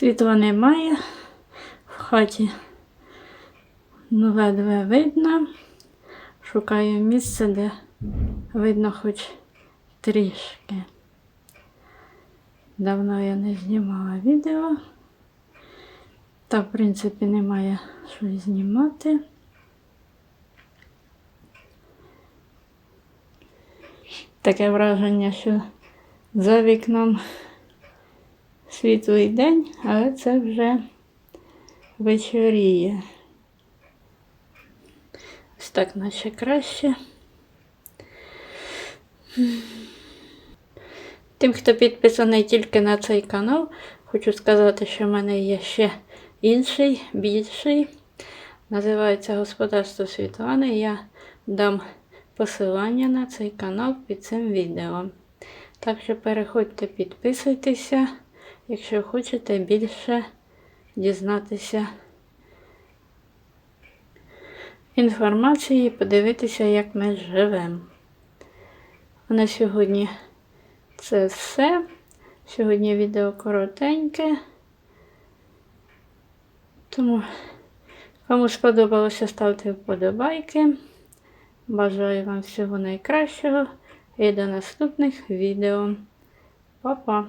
Світла немає. В хаті ледве видно. Шукаю місце, де видно хоч трішки. Давно я не знімала відео. Та, в принципі, немає що знімати. Таке враження, що за вікном світлий день, але це вже вечоріє. Ось так наче краще. Тим, хто підписаний тільки на цей канал, хочу сказати, що в мене є ще інший, більший. Називається Господарство Світлани. Я дам посилання на цей канал під цим відео. Так що переходьте, підписуйтеся, якщо хочете більше дізнатися інформації подивитися, як ми живемо. А на сьогодні це все. Сьогодні відео коротеньке. Тому, кому сподобалося, ставте вподобайки. Бажаю вам всього найкращого і до наступних відео. Па-па!